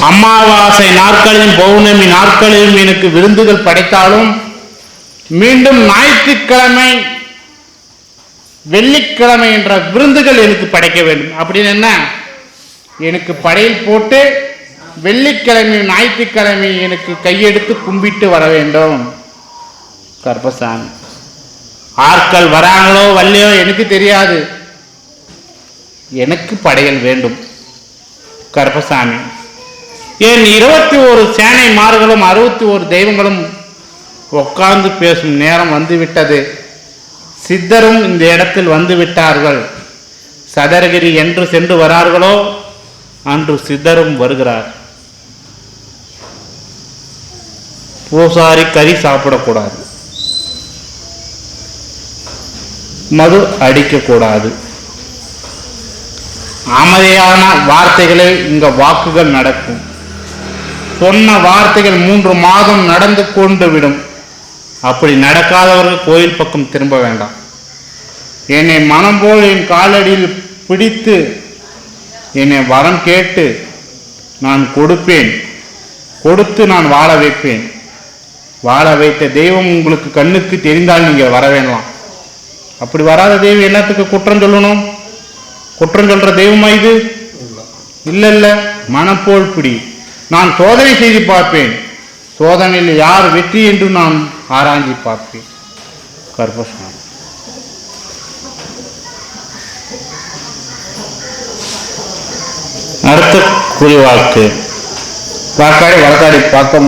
அமாவாசை நாட்களிலும் பௌர்ணமி நாட்களிலும் எனக்கு விருந்துகள் படைத்தாலும் மீண்டும் ஞாயிற்றுக்கிழமை வெள்ளிக்கிழமை என்ற விருந்துகள் எனக்கு படைக்க வேண்டும். அப்படின்னு என்ன? எனக்கு படையல் போட்டு வெள்ளிக்கிழமை ஞாயிற்றுக்கிழமை எனக்கு கையெடுத்து கும்பிட்டு வர வேண்டும். கர்பசாமி ஆட்கள் வராங்களோ வரலையோ எனக்கு தெரியாது. எனக்கு படையல் வேண்டும். கர்பசாமி ஏன் இருபத்தி ஒரு சேனை மாறுகளும் அறுபத்தி ஒரு தெய்வங்களும் உட்கார்ந்து பேசும் நேரம் வந்துவிட்டது. சித்தரும் இந்த இடத்தில் வந்துவிட்டார்கள். சதரகிரி என்று சென்று வரார்களோ? அன்று சித்தரும் வருகிறார். பூசாரி கறி சாப்பிடக்கூடாது. மது அடிக்கக்கூடாது. அமைதியான வார்த்தைகளே இங்க வாக்குகள் நடக்கும். சொன்ன வார்த்தைகள் மூன்று மாதம் நடந்து கொண்டு விடும். அப்படி நடக்காதவர்கள் கோயில் பக்கம் திரும்ப வேண்டாம். என்னை மனம் போல் என் காலடியில் பிடித்து என்னை வரம் கேட்டு நான் கொடுப்பேன். கொடுத்து நான் வாழ வைப்பேன். வாழ வைத்த தெய்வம் உங்களுக்கு கண்ணுக்கு தெரிந்தால் நீங்கள் வர வேண்டாம். அப்படி வராத தெய்வம் என்னத்துக்கு குற்றம் சொல்லணும்? குற்றம் சொல்ற தெய்வமா இது? இல்ல. இல்ல மனப்போல் பிடி. நான் சோதனை செய்து பார்ப்பேன். சோதனையில் யார் வெற்றி என்று நான் ஆராய்ஞ்சி பார்ப்பேன். கர்ப்பசாமி அடுத்த குறிவாக்கு. வாக்காடி வழக்காடி பார்க்க